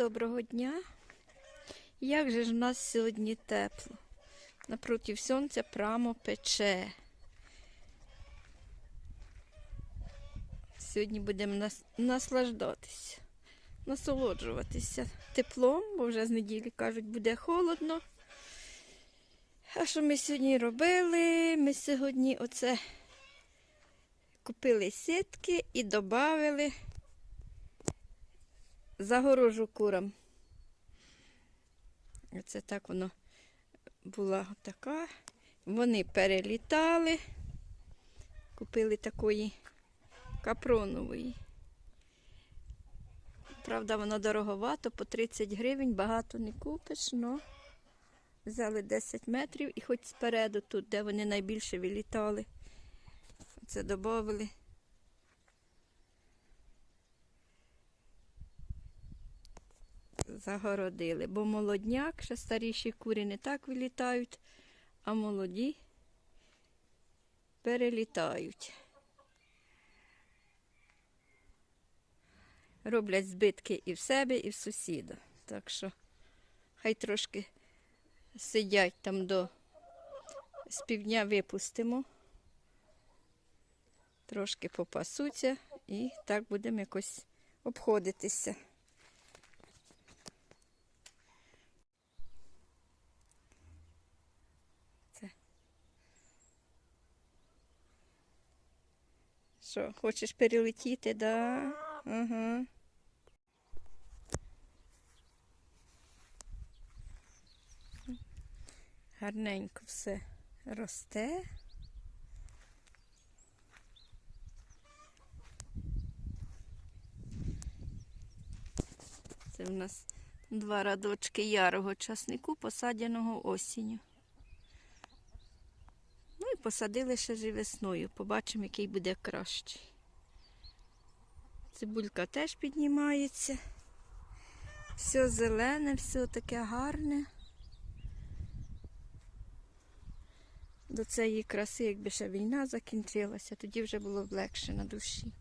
доброго дня. Як же ж в нас сьогодні тепло? Напротив сонця прямо пече. Сьогодні будемо нас... наслаждатися, насолоджуватися теплом, бо вже з неділі кажуть, буде холодно. А що ми сьогодні робили? Ми сьогодні оце купили сітки і додали загорожу курам. Оце так воно була така. Вони перелітали, купили такої капронової. Правда, воно дороговато, по 30 гривень, багато не купиш, але взяли 10 метрів і хоч спереду, тут, де вони найбільше вилітали, це додали. Загородили, бо молодняк, ще старіші курі не так вилітають, а молоді перелітають. Роблять збитки і в себе, і в сусіда. Так що хай трошки сидять там до з півдня випустимо, трошки попасуться і так будемо якось обходитися. Що, хочеш перелетіти, да? Ага. Гарненько все росте. Це в нас два радочки ярого часнику, посадяного осінню. Посадили ще ж весною. Побачимо, який буде кращий. Цибулька теж піднімається. Все зелене, все таке гарне. До цієї краси, якби ще війна закінчилася, тоді вже було б легше на душі.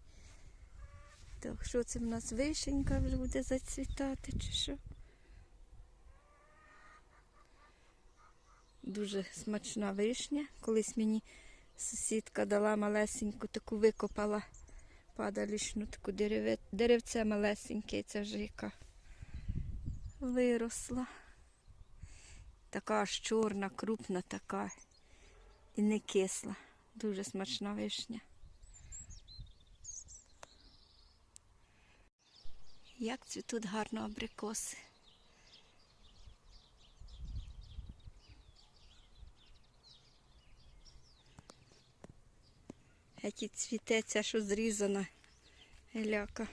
Так, що це в нас вишенька вже буде зацвітати, чи що? Дуже смачна вишня. Колись мені сусідка дала малесеньку, таку викопала падалішну таку дереве, деревце малесеньке, це вже яка виросла. Така аж чорна, крупна така. І не кисла. Дуже смачна вишня. Як цвітуть гарно абрикоси. Геть і цвіте ця, що зрізана геляка.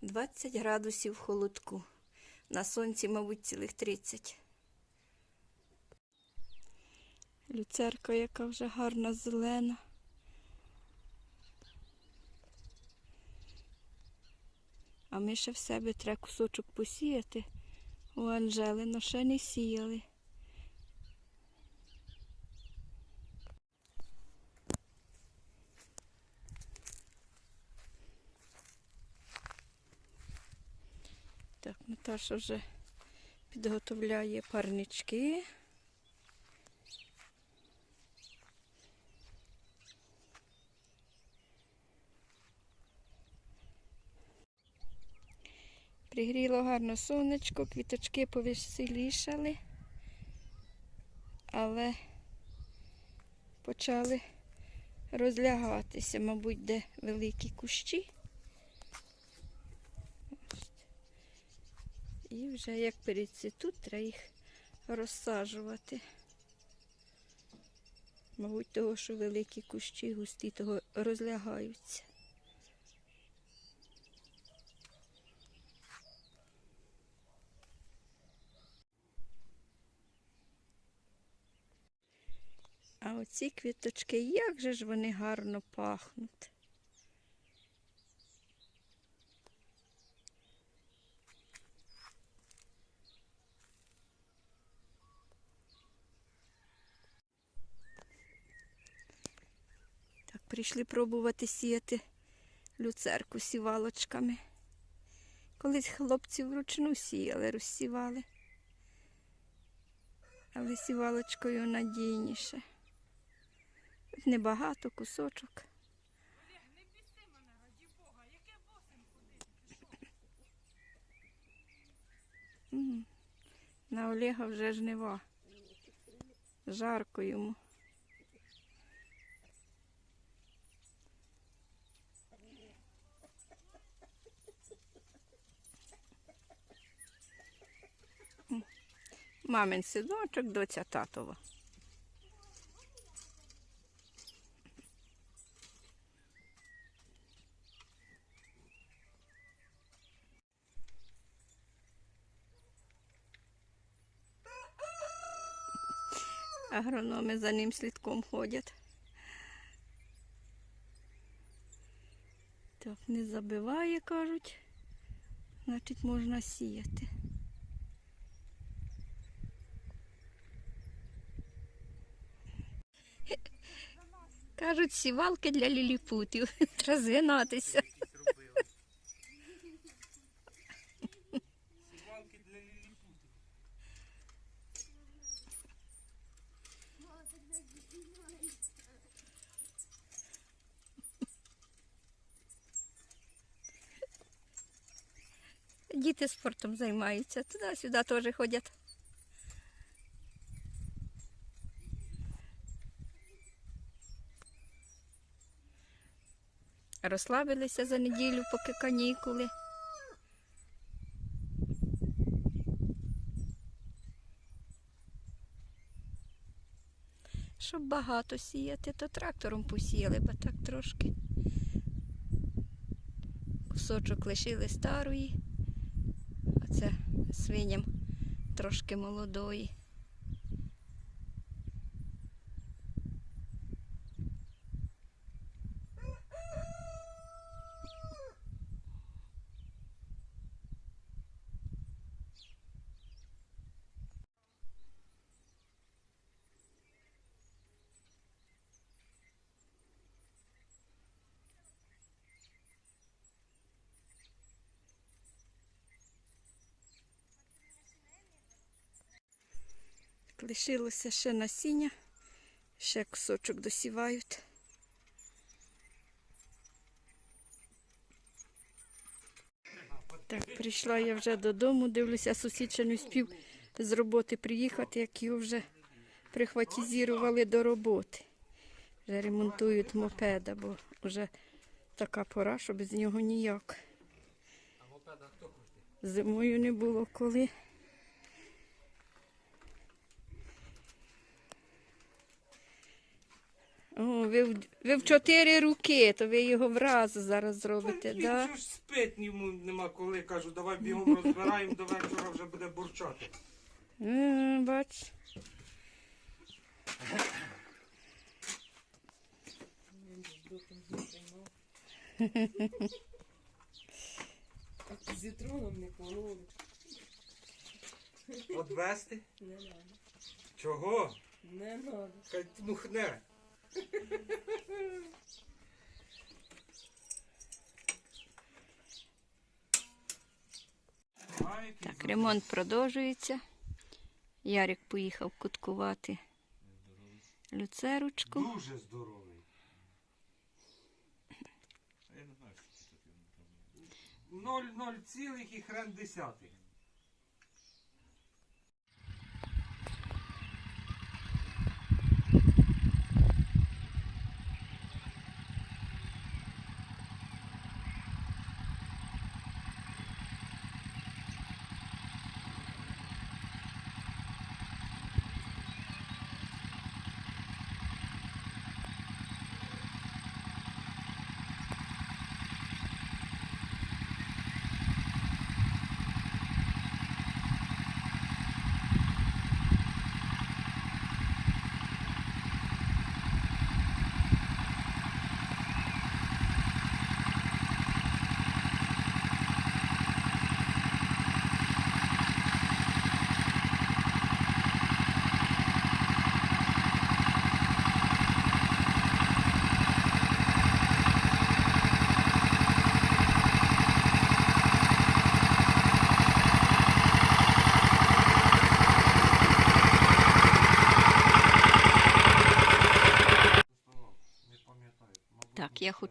Двадцять градусів холодку. На сонці, мабуть, цілих тридцять. Люцерка, яка вже гарна зелена. А ми ще в себе треба кусочок посіяти. У Анжели, но ще не сіяли. Так, Наташа вже підготовляє парнички. Пригріло гарно сонечко, квіточки повеселішали, але почали розлягатися, мабуть, де великі кущі. І вже як перецвітуть, треба їх розсаджувати. Мабуть, того, що великі кущі густі, того розлягаються. Оці квіточки, як же ж вони гарно пахнуть. Прийшли пробувати сіяти люцерку сівалочками. Колись хлопці вручну сіяли, розсівали. Але сівалочкою надійніше. Небагато кусочок. На Олега вже жнива. Жарко йому. Мамин синочок, доця татова. Агрономи за ним слідком ходять. Так, не забиває, кажуть. Значить, можна сіяти. Кажуть, сівалки для ліліпутів. Треба згинатися. Сівалки для ліліпутів. Діти спортом займаються. Туди-сюди теж ходять. Розслабилися за неділю, поки канікули. Щоб багато сіяти, то трактором посіяли, бо так трошки. Кусочок лишили старої, свиням трошки молодої. Лишилося ще насіння, ще кусочок досівають. Так, прийшла я вже додому, дивлюся, сусід ще не встиг з роботи приїхати, як його вже прихватизували до роботи. Вже ремонтують мопеда, бо вже така пора, що без нього ніяк. А мопеда хто крутить? Зимою не було коли. О, ви, в- ви в чотири руки, то ви його враз зараз зробите, Він да? ж спить йому нема коли. Кажу, давай бігом розбираємо, до вечора вже буде бурчати. Е, бач. Так не кололи. Одвести? Не надо. Чого? Не надо. Хай дмухне. Так, ремонт продовжується. Ярик поїхав куткувати люцерочку. Дуже здоровий. Ноль ноль цілих і хрен десятих.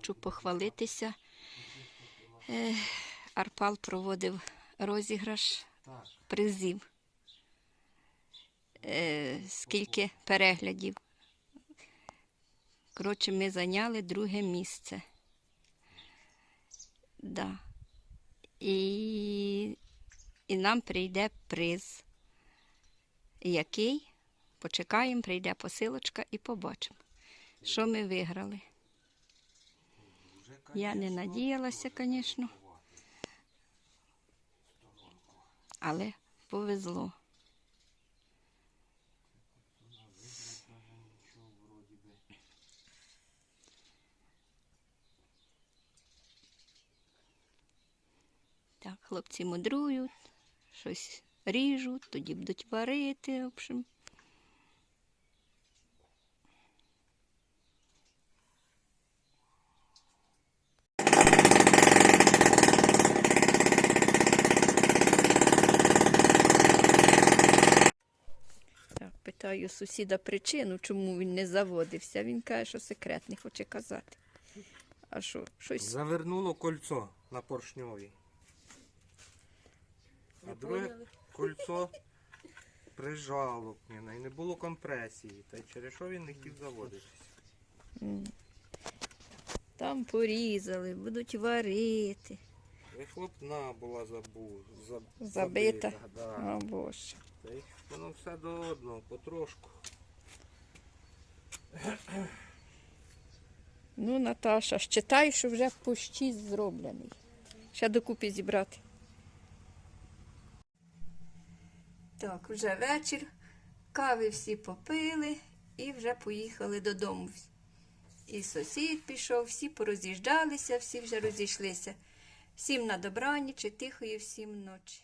Хочу похвалитися. Е, Арпал проводив розіграш призів. Е, скільки переглядів. Коротше, ми зайняли друге місце. Да. І, і нам прийде приз. Який? Почекаємо, прийде посилочка і побачимо, що ми виграли. Я не надіялася, звісно. Але повезло. Так, хлопці мудрують, щось ріжуть, тоді будуть варити. В общем. Так, питаю сусіда причину, чому він не заводився. Він каже, що секрет не хоче казати. А що, щось Завернуло кольцо на поршньовій. А друге кольцо прижало і не було компресії. Та й через що він не хотів заводитися. там порізали, будуть варити. Вихлопна була забу... заб... Забита. Да. О Боже. Та й воно все до одного, потрошку. Ну, Наташа, считай, що вже почти зроблений. Ще докупи зібрати. Так, вже вечір. Кави всі попили і вже поїхали додому. І сусід пішов, всі пороз'їжджалися, всі вже розійшлися. Всім на добраніч і тихої всім ночі.